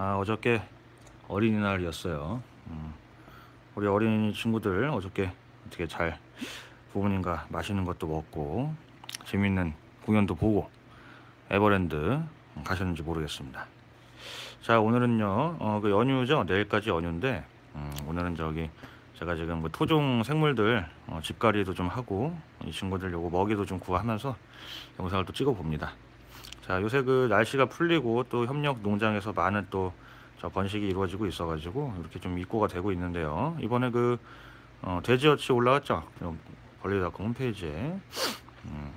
아, 어저께 어린이날이었어요. 음, 우리 어린이 친구들 어저께 어떻게 잘 부모님과 맛있는 것도 먹고 재밌는 공연도 보고 에버랜드 가셨는지 모르겠습니다. 자 오늘은요 어, 그 연휴죠 내일까지 연휴인데 음, 오늘은 저기 제가 지금 그 토종 생물들 어, 집갈이도 좀 하고 이 친구들 요거 먹이도 좀 구하면서 영상을 또 찍어 봅니다. 자 요새 그 날씨가 풀리고 또 협력 농장에서 많은 또저 번식이 이루어지고 있어 가지고 이렇게 좀 입고가 되고 있는데요. 이번에 그 어, 돼지어치 올라왔죠. 벌리닷컴 홈페이지에 음,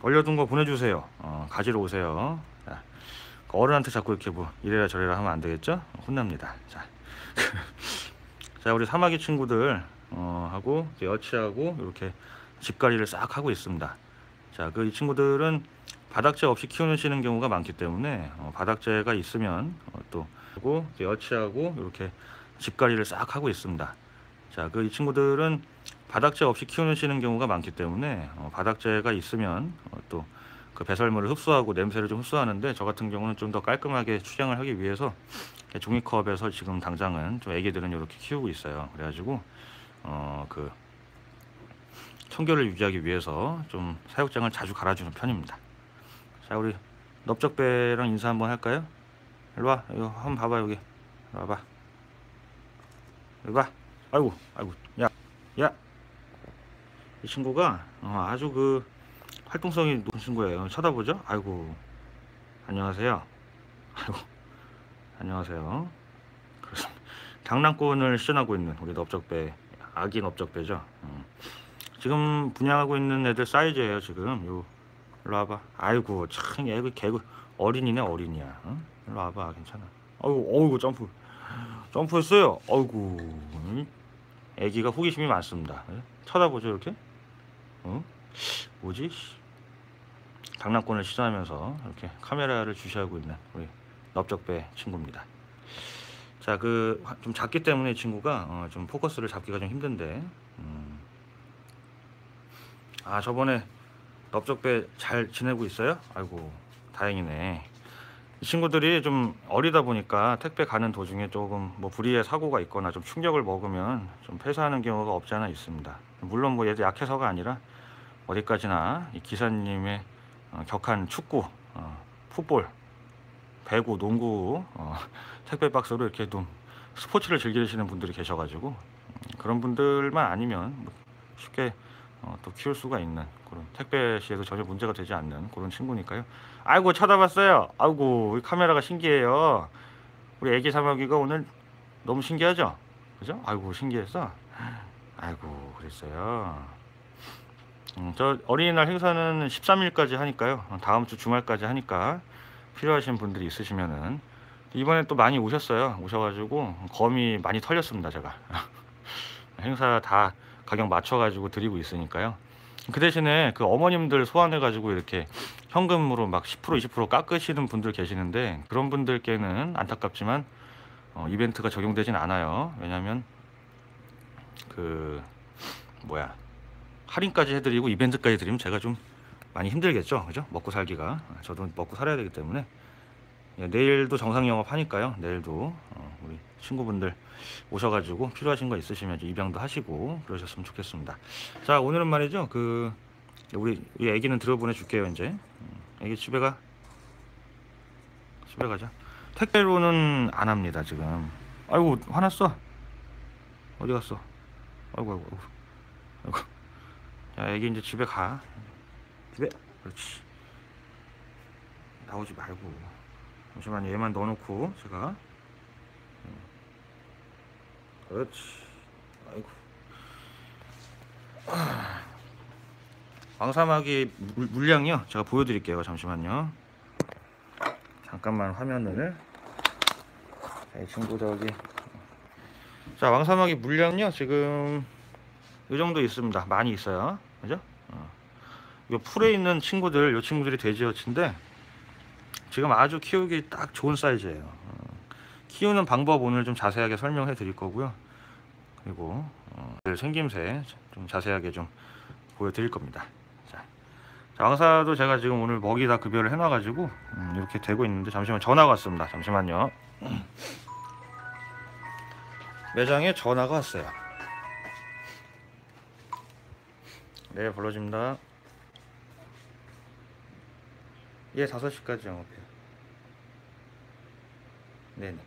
얼려둔 거 보내주세요. 어, 가지러 오세요. 자, 그 어른한테 자꾸 이렇게 뭐 이래라 저래라 하면 안 되겠죠? 혼납니다. 자, 자 우리 사마귀 친구들 어, 하고 여치하고 이렇게 집갈이를 싹 하고 있습니다. 자, 그 이 친구들은 바닥재 없이 키우시는 경우가 많기 때문에 어, 바닥재가 있으면 어, 또 하고 여치하고 이렇게 집갈이를 싹 하고 있습니다. 자, 그 이 친구들은 바닥재 없이 키우시는 경우가 많기 때문에 어, 바닥재가 있으면 어, 또그 배설물을 흡수하고 냄새를 좀 흡수하는데 저 같은 경우는 좀 더 깔끔하게 추장을 하기 위해서 종이컵에서 지금 당장은 좀 애기들은 이렇게 키우고 있어요. 그래가지고 어 그 청결을 유지하기 위해서 좀 사육장을 자주 갈아주는 편입니다. 자 우리 넓적배랑 인사 한번 할까요? 일로 와. 이거 한번 봐봐 여기. 와봐. 여기 봐. 아이고 아이고. 야 야. 이 친구가 어, 아주 그 활동성이 높은 친구예요. 쳐다보죠? 아이고. 안녕하세요. 아이고. 안녕하세요. 그렇습니다 장난꾼을 시전하고 있는 우리 넓적배 아기 넓적배죠? 음. 지금 분양하고 있는 애들 사이즈예요 지금. 요 일로 와봐 아이고 참 애기 개그 어린이네 어린이야 응? 일로 와봐 괜찮아 아이고 어이구 점프 점프했어요 응? 애기가 호기심이 많습니다 예? 쳐다보죠 이렇게 응? 뭐지 장난꾼을 시전하면서 이렇게 카메라를 주시하고 있는 우리 넓적배 친구입니다 자 그 좀 작기 때문에 이 친구가 어, 좀 포커스를 잡기가 좀 힘든데 음. 아 저번에 넓적배 잘 지내고 있어요? 아이고 다행이네. 이 친구들이 좀 어리다 보니까 택배 가는 도중에 조금 뭐 불의의 사고가 있거나 좀 충격을 먹으면 좀 폐사하는 경우가 없지 않아 있습니다. 물론 뭐 얘도 약해서가 아니라 어디까지나 이 기사님의 어, 격한 축구, 어, 풋볼, 배구, 농구 어, 택배 박스로 이렇게 좀 스포츠를 즐기시는 분들이 계셔가지고 음, 그런 분들만 아니면 뭐 쉽게 어, 또 키울 수가 있는 그런 택배 시에도 전혀 문제가 되지 않는 그런 친구니까요. 아이고 쳐다봤어요. 아이고 카메라가 신기해요. 우리 애기 사마귀가 오늘 너무 신기하죠? 그죠? 아이고 신기했어. 아이고 그랬어요. 음, 저 어린이날 행사는 13일까지 하니까요. 어, 다음 주 주말까지 하니까 필요하신 분들이 있으시면은 이번에 또 많이 오셨어요. 오셔가지고 거미 많이 털렸습니다. 제가 행사 다 가격 맞춰가지고 드리고 있으니까요. 그 대신에 그 어머님들 소환해가지고 이렇게 현금으로 막 10% 20% 깎으시는 분들 계시는데 그런 분들께는 안타깝지만 어, 이벤트가 적용되진 않아요. 왜냐하면 그 뭐야 할인까지 해드리고 이벤트까지 드리면 제가 좀 많이 힘들겠죠, 그죠? 먹고 살기가 저도 먹고 살아야 되기 때문에 예, 내일도 정상 영업 하니까요. 내일도 어, 우리 친구분들 오셔가지고 필요하신 거 있으시면 입양도 하시고 그러셨으면 좋겠습니다. 자 오늘은 말이죠. 그 우리 우리 애기는 들어보내 줄게요 이제. 음, 애기 집에 가. 집에 가자. 택배로는 안 합니다 지금. 아이고 화났어. 어디 갔어? 아이고 아이고 아이고. 아이고. 자 애기 이제 집에 가. 집에. 그렇지. 나오지 말고. 잠시만요 얘만 넣어놓고 제가 그렇지. 아이고. 왕사마귀 물, 물량이요? 제가 보여드릴게요. 잠시만요. 잠깐만 화면을. 자, 이 친구 저기. 자 왕사마귀 물량요? 지금 이 정도 있습니다. 많이 있어요. 그죠? 어. 이 풀에 있는 친구들 이 친구들이 돼지어치인데 지금 아주 키우기 딱 좋은 사이즈예요. 어, 키우는 방법 오늘 좀 자세하게 설명해 드릴 거고요 그리고 어, 생김새 좀 자세하게 좀 보여드릴 겁니다 자, 자, 왕사도 제가 지금 오늘 먹이 다 급여를 해놔가지고 음, 이렇게 되고 있는데 잠시만 전화가 왔습니다. 잠시만요. 매장에 전화가 왔어요. 네, 불러줍니다. 예, 5시까지 영업해요. 네네.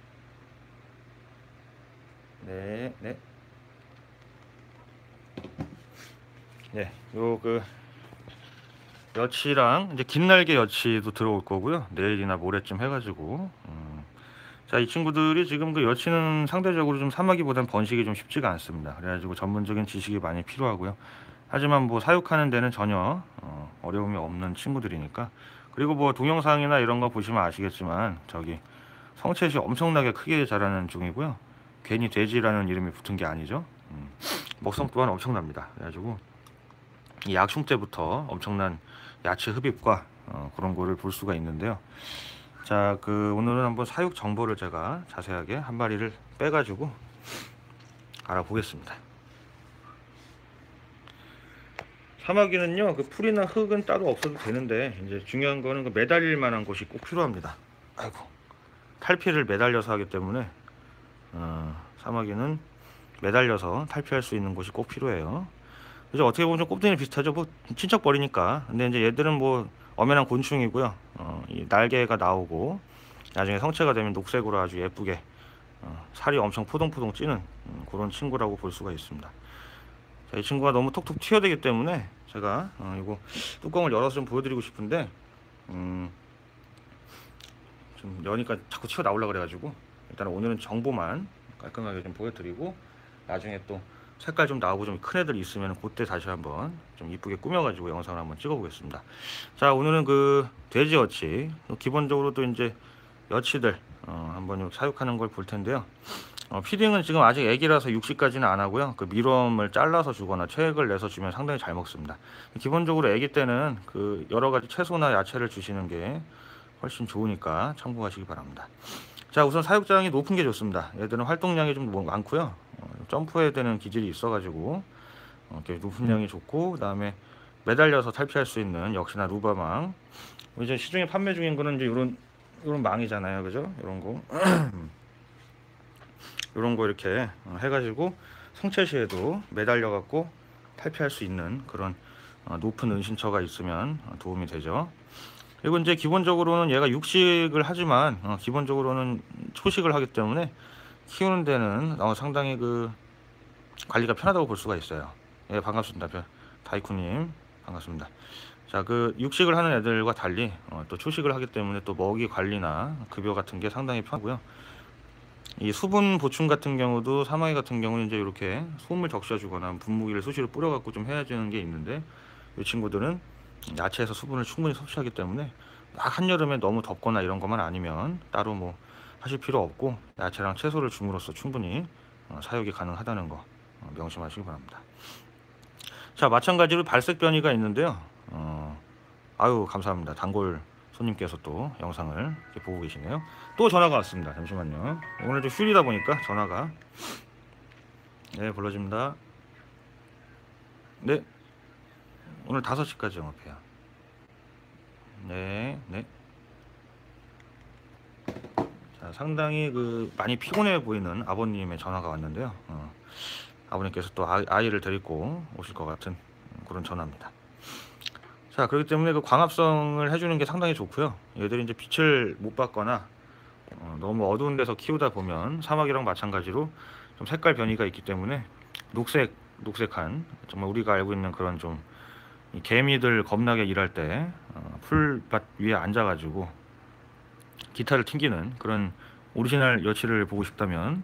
네, 네. 네, 요그 여치랑 이제 긴 날개 여치도 들어올 거고요. 내일이나 모레쯤 해가지고. 음. 자, 이 친구들이 지금 그 여치는 상대적으로 좀 사마기보단 번식이 좀 쉽지가 않습니다. 그래가지고 전문적인 지식이 많이 필요하고요. 하지만 뭐 사육하는 데는 전혀 어, 어려움이 없는 친구들이니까. 그리고 뭐 동영상이나 이런 거 보시면 아시겠지만 저기 성체시 엄청나게 크게 자라는 중이고요. 괜히 돼지라는 이름이 붙은 게 아니죠. 음. 먹성 또한 엄청납니다. 그래가지고 이 약충 때부터 엄청난 야채 흡입과 어, 그런 거를 볼 수가 있는데요. 자, 그 오늘은 한번 사육 정보를 제가 자세하게 한 마리를 빼가지고 알아보겠습니다. 사마귀는요, 그 풀이나 흙은 따로 없어도 되는데 이제 중요한 거는 그 매달릴 만한 곳이 꼭 필요합니다. 아이고, 탈피를 매달려서 하기 때문에 어, 사마귀는 매달려서 탈피할 수 있는 곳이 꼭 필요해요. 그죠 어떻게 보면 좀 꼽등이 비슷하죠. 뭐 친척 벌이니까. 근데 이제 얘들은 뭐 엄연한 곤충이고요. 어, 이 날개가 나오고 나중에 성체가 되면 녹색으로 아주 예쁘게 어, 살이 엄청 포동포동 찌는 음, 그런 친구라고 볼 수가 있습니다. 자, 이 친구가 너무 톡톡 튀어되기 때문에 제가 어, 이거 뚜껑을 열어서 좀 보여드리고 싶은데 음, 좀 여니까 자꾸 튀어나오려 그래가지고 일단 오늘은 정보만 깔끔하게 좀 보여드리고 나중에 또 색깔 좀 나오고 좀 큰 애들이 있으면 그때 다시 한번 좀 이쁘게 꾸며가지고 영상을 한번 찍어 보겠습니다. 자 오늘은 그 돼지 여치. 기본적으로 또 이제 여치들 어, 한번 사육하는 걸 볼 텐데요. 어, 피딩은 지금 아직 애기라서 육식까지는 안 하고요. 그 미럼을 잘라서 주거나 체액을 내서 주면 상당히 잘 먹습니다. 기본적으로 애기 때는 그 여러 가지 채소나 야채를 주시는 게 훨씬 좋으니까 참고하시기 바랍니다. 자 우선 사육장이 높은 게 좋습니다. 얘들은 활동량이 좀 많고요. 어, 점프해야 되는 기질이 있어가지고 어, 이렇게 높은 양이 좋고 그 다음에 매달려서 탈피할 수 있는 역시나 루바망. 이제 시중에 판매 중인 거는 이제 이런 이런 망이잖아요. 그죠? 이런 거. 이런 거 이렇게 어, 해가지고 성체 시에도 매달려 갖고 탈피할 수 있는 그런 높은 은신처가 있으면 도움이 되죠. 그리고 이제 기본적으로는 얘가 육식을 하지만 기본적으로는 초식을 하기 때문에 키우는 데는 어, 상당히 그 관리가 편하다고 볼 수가 있어요. 예, 반갑습니다. 다이쿠님 반갑습니다. 자, 그 육식을 하는 애들과 달리 어, 또 초식을 하기 때문에 또 먹이 관리나 급여 같은 게 상당히 편하고요. 이 수분 보충 같은 경우도 사마귀 같은 경우는 이제 이렇게 소음을 적셔주거나 분무기를 수시로 뿌려갖고 좀 해야 되는 게 있는데 이 친구들은 야채에서 수분을 충분히 섭취하기 때문에 막 한여름에 너무 덥거나 이런 것만 아니면 따로 뭐 하실 필요 없고 야채랑 채소를 줌으로써 충분히 어, 사육이 가능하다는 거 어, 명심하시기 바랍니다. 자 마찬가지로 발색 변이가 있는데요. 어, 아유 감사합니다. 단골 손님께서 또 영상을 보고 계시네요. 또 전화가 왔습니다. 잠시만요. 오늘 좀 휴일이다 보니까 전화가 네 불러줍니다. 네 오늘 5시까지 영업해요. 네 네. 자, 상당히 그 많이 피곤해 보이는 아버님의 전화가 왔는데요. 어, 아버님께서 또 아, 이를 데리고 오실 것 같은 그런 전화입니다. 자, 그렇기 때문에 그 광합성을 해주는 게 상당히 좋고요. 얘들이 이제 빛을 못 받거나 어, 너무 어두운 데서 키우다 보면 사막이랑 마찬가지로 좀 색깔 변이가 있기 때문에 녹색, 녹색한 정말 우리가 알고 있는 그런 좀 개미들 겁나게 일할 때 어, 풀밭 위에 앉아가지고 기타를 튕기는 그런 오리지널 여치를 보고 싶다면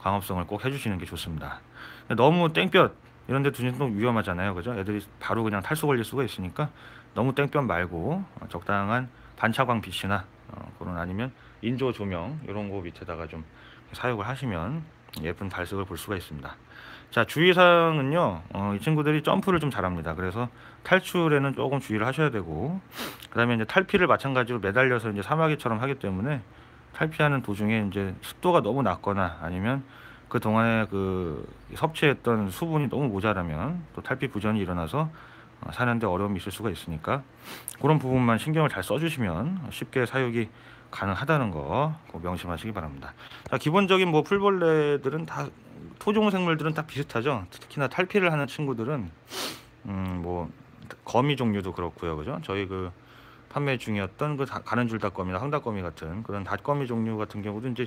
광합성을 꼭 해주시는 게 좋습니다. 너무 땡볕 이런 데 두시면 또 위험하잖아요. 그죠? 애들이 바로 그냥 탈수 걸릴 수가 있으니까 너무 땡볕 말고 적당한 반차광 빛이나 어, 그런 아니면 인조 조명 이런 거 밑에다가 좀 사용을 하시면 예쁜 발색을 볼 수가 있습니다. 자 주의사항은요 어, 이 친구들이 점프를 좀 잘합니다 그래서 탈출에는 조금 주의를 하셔야 되고 그 다음에 이제 탈피를 마찬가지로 매달려서 이제 사마귀처럼 하기 때문에 탈피하는 도중에 이제 습도가 너무 낮거나 아니면 그 동안에 그 섭취했던 수분이 너무 모자라면 또 탈피 부전이 일어나서 어, 사는데 어려움이 있을 수가 있으니까 그런 부분만 신경을 잘 써주시면 쉽게 사육이 가능하다는 거꼭 명심하시기 바랍니다. 자, 기본적인 뭐 풀벌레들은 다 토종 생물들은 다 비슷하죠. 특히나 탈피를 하는 친구들은 음, 뭐 거미 종류도 그렇고요, 그죠? 저희 그 판매 중이었던 그 다- 가는 줄 닭거미나 황닭거미 같은 그런 닭거미 종류 같은 경우도 이제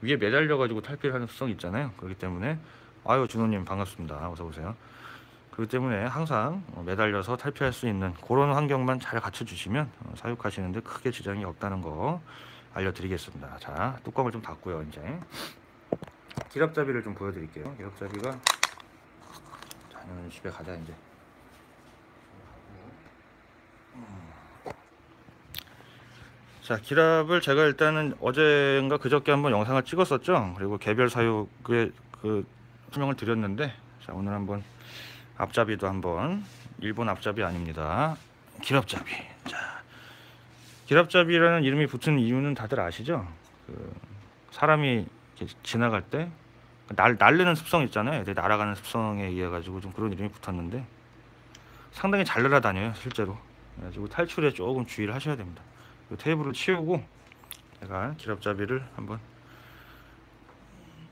위에 매달려 가지고 탈피를 하는 특성이 있잖아요. 그렇기 때문에 아유 준호님 반갑습니다. 어서 오세요. 그렇기 때문에 항상 어, 매달려서 탈피할 수 있는 그런 환경만 잘 갖춰주시면 어, 사육하시는데 크게 지장이 없다는 거 알려드리겠습니다. 자 뚜껑을 좀 닫고요 이제 기랍잡이를 좀 보여드릴게요. 기랍잡이가 자 오늘 집에 가자 이제. 자 기랍을 제가 일단은 어제인가 그저께 한번 영상을 찍었었죠. 그리고 개별 사육의 그 설명을 드렸는데 자 오늘 한번 앞잡이도 한번 일본 앞잡이 아닙니다. 기랍잡이. 자, 기랍잡이라는 이름이 붙은 이유는 다들 아시죠? 그 사람이 지나갈 때 날, 날르는 습성 있잖아요. 날아가는 습성에 의해 가지고 좀 그런 이름이 붙었는데 상당히 잘 날아다녀요, 실제로. 그래가지고 탈출에 조금 주의를 하셔야 됩니다. 이 테이블을 치우고 제가 기랍잡이를 한번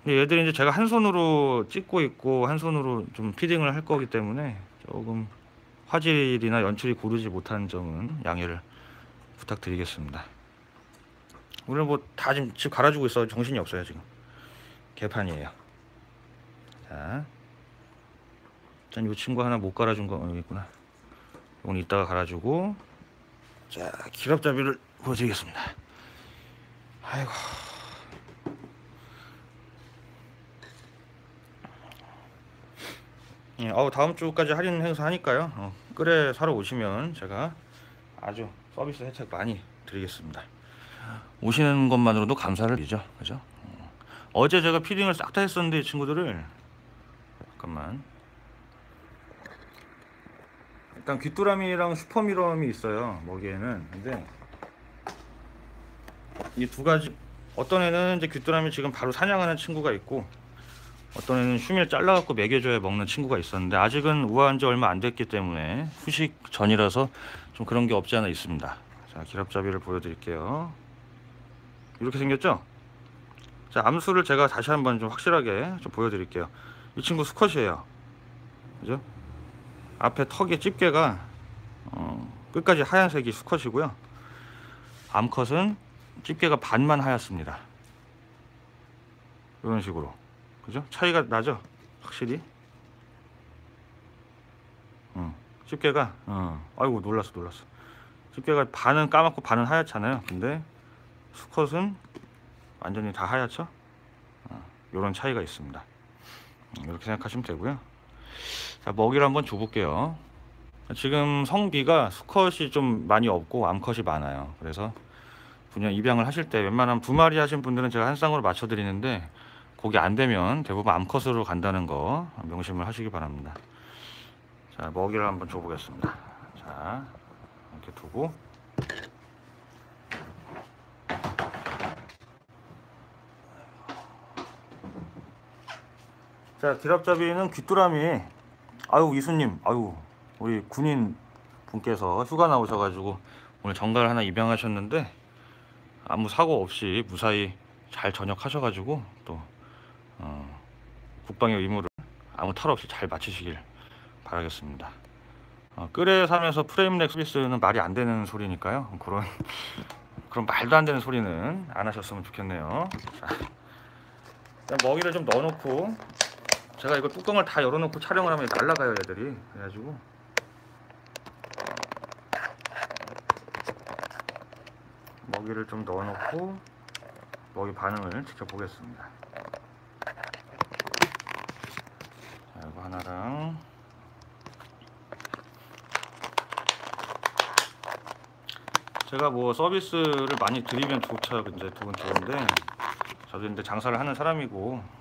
얘들이 이제 제가 한 손으로 찍고 있고 한 손으로 좀 피딩을 할 거기 때문에 조금 화질이나 연출이 고르지 못한 점은 양해를 부탁드리겠습니다. 오늘 뭐 다 지금 집 갈아주고 있어 정신이 없어요 지금 개판이에요. 자, 일단 이 친구 하나 못 갈아준 거 여기 있구나. 오늘 이따가 갈아주고 자 기랍잡이를 보여드리겠습니다. 아이고. 예, 어, 다음 주까지 할인 행사 하니까요. 어, 끌에 사러 오시면 제가 아주 서비스 혜택 많이 드리겠습니다. 오시는 것만으로도 감사를 드리죠. 그죠? 어, 어제 제가 피딩을 싹 다 했었는데 이 친구들을 잠깐만. 일단 귀뚜라미랑 슈퍼미럼이 있어요. 먹이에는. 근데 이 두 가지 어떤 애는 이제 귀뚜라미 지금 바로 사냥하는 친구가 있고 어떤 애는 슈밀 잘라갖고 먹여줘야 먹는 친구가 있었는데 아직은 우아한 지 얼마 안 됐기 때문에 후식 전이라서 좀 그런 게 없지 않아 있습니다. 자, 기랍잡이를 보여드릴게요. 이렇게 생겼죠? 자, 암수를 제가 다시 한번 좀 확실하게 좀 보여드릴게요. 이 친구 수컷이에요. 그죠? 앞에 턱에 집게가 어, 끝까지 하얀색이 수컷이고요. 암컷은 집게가 반만 하얗습니다. 이런 식으로. 그죠? 차이가 나죠? 확실히. 어, 집게가, 어, 아이고, 놀랐어, 놀랐어. 집게가 반은 까맣고 반은 하얗잖아요. 근데 수컷은 완전히 다 하얗죠? 어, 이런 차이가 있습니다. 음, 이렇게 생각하시면 되고요. 자, 먹이를 한번 줘볼게요. 지금 성비가 수컷이 좀 많이 없고 암컷이 많아요. 그래서 분양 입양을 하실 때 웬만하면 두 마리 하신 분들은 제가 한 쌍으로 맞춰 드리는데 그게 안 되면 대부분 암컷으로 간다는 거 명심을 하시기 바랍니다. 자, 먹이를 한번 줘보겠습니다. 자, 이렇게 두고. 자, 기랍잡이는 귀뚜라미. 아유, 이수님, 아유, 우리 군인 분께서 휴가 나오셔가지고 오늘 정갈 하나 입양하셨는데 아무 사고 없이 무사히 잘 전역하셔가지고 또 어, 국방의 의무를 아무 탈 없이 잘 마치시길 바라겠습니다. 어, 끌에 사면서 프레임렉 서비스는 말이 안 되는 소리니까요. 그런 그런 말도 안 되는 소리는 안 하셨으면 좋겠네요. 자, 먹이를 좀 넣어놓고 제가 이거 뚜껑을 다 열어놓고 촬영을 하면 날라가요 애들이 그래가지고 먹이를 좀 넣어놓고 먹이 반응을 지켜보겠습니다. 자, 이거 하나랑 제가 뭐 서비스를 많이 드리면 좋죠. 이제 두분 좋은데 저도 이제 장사를 하는 사람이고 또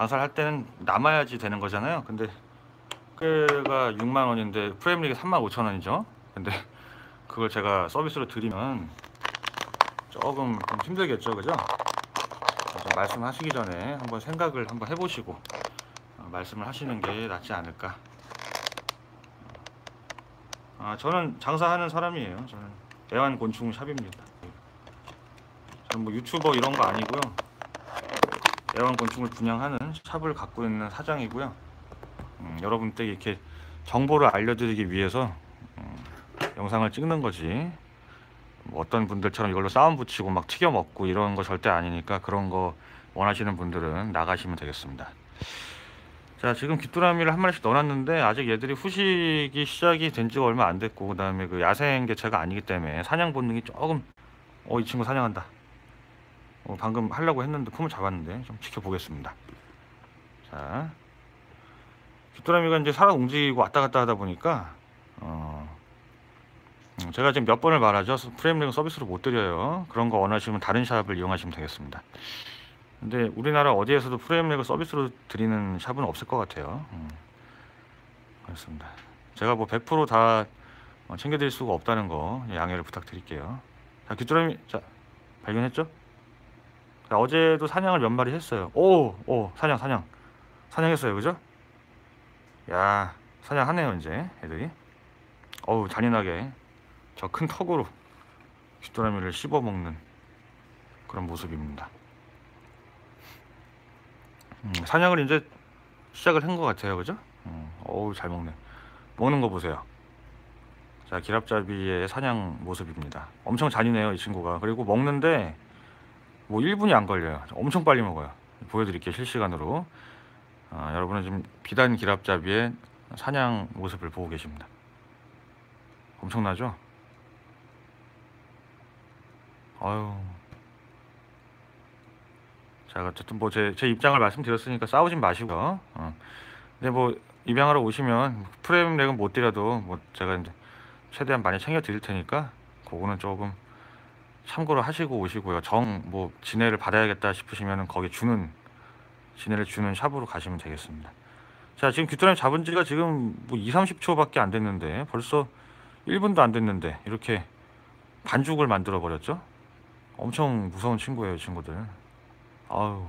장사를 할 때는 남아야지 되는 거잖아요. 근데 그가 6만 원인데 프레임리그 3만 5천 원이죠. 근데 그걸 제가 서비스로 드리면 조금 좀 힘들겠죠, 그죠? 말씀하시기 전에 한번 생각을 한번 해보시고 어, 말씀을 하시는 게 낫지 않을까 아, 저는 장사하는 사람이에요. 저는 애완곤충 샵입니다. 저는 뭐 유튜버 이런 거 아니고요. 애완곤충을 분양하는 샵을 갖고 있는 사장이고요. 음, 여러분들에게 이렇게 정보를 알려드리기 위해서 음, 영상을 찍는 거지. 뭐 어떤 분들처럼 이걸로 싸움 붙이고 막 튀겨 먹고 이런 거 절대 아니니까 그런 거 원하시는 분들은 나가시면 되겠습니다. 자 지금 귀뚜라미를 한 마리씩 넣어놨는데 아직 얘들이 후식이 시작이 된 지가 얼마 안 됐고 그 다음에 그 야생 개체가 아니기 때문에 사냥 본능이 조금 어 이 친구 사냥한다 어, 방금 하려고 했는데 품을 잡았는데 좀 지켜보겠습니다 자 귀뚜라미가 이제 살아 움직이고 왔다 갔다 하다 보니까 어 음, 제가 지금 몇 번을 말하죠 프레임링 서비스로 못 드려요 그런 거 원하시면 다른 샵을 이용하시면 되겠습니다 근데 우리나라 어디에서도 프레임렉을 서비스로 드리는 샵은 없을 것 같아요. 음. 그렇습니다. 제가 뭐 100%다 어, 챙겨드릴 수가 없다는 거 양해를 부탁드릴게요. 자, 귀뚜라미, 자, 발견했죠? 자, 어제도 사냥을 몇 마리 했어요. 오, 오, 사냥, 사냥. 사냥했어요, 그죠? 야, 사냥하네요, 이제, 애들이. 어우, 잔인하게 저 큰 턱으로 귀뚜라미를 씹어먹는 그런 모습입니다. 음, 사냥을 이제 시작을 한 것 같아요, 그죠? 음, 어우 잘 먹네. 먹는 거 보세요. 자, 기랍잡이의 사냥 모습입니다. 엄청 잔인해요, 이 친구가. 그리고 먹는데 뭐 1분이 안 걸려요. 엄청 빨리 먹어요. 보여드릴게요, 실시간으로. 아, 여러분은 지금 비단 기랍잡이의 사냥 모습을 보고 계십니다. 엄청나죠? 아유. 자 어쨌든 뭐 제 제 입장을 말씀드렸으니까 싸우진 마시고요. 어. 근데 뭐 입양하러 오시면 프레임 렉은 못 드려도 뭐 제가 이제 최대한 많이 챙겨 드릴 테니까 그거는 조금 참고를 하시고 오시고요. 정 뭐 진해를 받아야겠다 싶으시면은 거기 주는 진해를 주는 샵으로 가시면 되겠습니다. 자 지금 귀뚜라미 잡은 지가 지금 뭐 2, 30초밖에 안 됐는데 벌써 1분도 안 됐는데 이렇게 반죽을 만들어 버렸죠. 엄청 무서운 친구예요, 친구들. 아유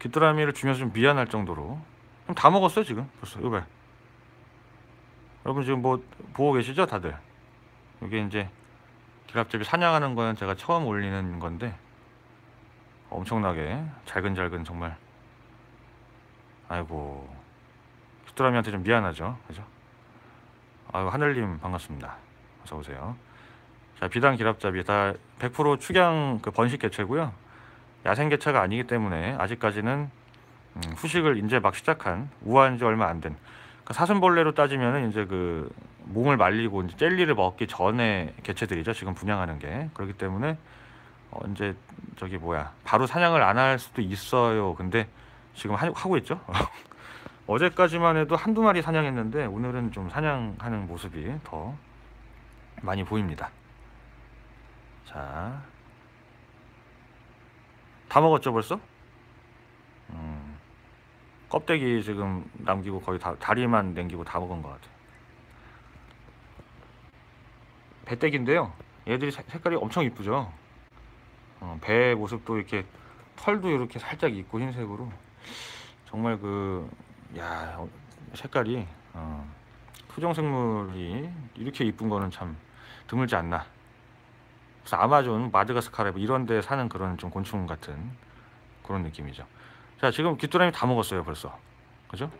귀뚜라미를 주면서 좀 미안할 정도로 그럼 다 먹었어요 지금 벌써 이거 봐 여러분 지금 뭐 보고 계시죠 다들 이게 이제 기랍잡이 사냥하는 거는 제가 처음 올리는 건데 엄청나게 잘근잘근 정말. 아이고 귀뚜라미한테 좀 미안하죠. 그죠? 아유 하늘님 반갑습니다. 어서 오세요. 자 비단 기랍잡이 다 100% 축양 그 번식 개체고요. 야생 개체가 아니기 때문에 아직까지는 음, 후식을 이제 막 시작한 우아한 지 얼마 안 된 그러니까 사슴벌레로 따지면은 이제 그 몸을 말리고 이제 젤리를 먹기 전에 개체들이죠 지금 분양하는 게. 그렇기 때문에 어 이제 저기 뭐야 바로 사냥을 안 할 수도 있어요. 근데 지금 하, 하고 있죠? 어제까지만 해도 한두 마리 사냥했는데 오늘은 좀 사냥하는 모습이 더 많이 보입니다. 자. 다 먹었죠 벌써? 음, 껍데기 지금 남기고 거의 다 다리만 남기고 다 먹은 것 같아요. 배떼기인데요. 얘들이 색- 색깔이 엄청 이쁘죠. 어, 배 모습도 이렇게 털도 이렇게 살짝 있고 흰색으로 정말 그 야, 어, 색깔이 어, 토종 생물이 이렇게 이쁜 거는 참 드물지 않나. 아마존, 마드가스카르 뭐 이런 데 사는 그런 좀 곤충 같은 그런 느낌이죠. 자, 지금 귀뚜라미 다 먹었어요, 벌써. 그죠?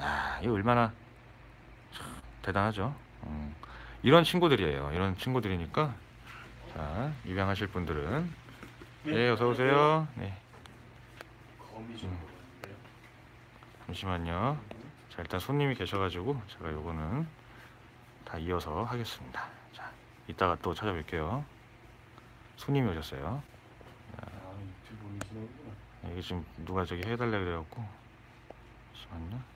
야, 이거 얼마나 참 대단하죠. 음, 이런 친구들이에요. 이런 친구들이니까 자, 입양하실 분들은 네, 어서 오세요. 네. 음. 잠시만요. 자, 일단 손님이 계셔가지고 제가 요거는 다 이어서 하겠습니다. 자, 이따가 또 찾아뵐게요. 손님이 오셨어요. 아 유튜브 보시는구나. 이게 지금 누가 저기 해달라 그래갖고 잠시만요.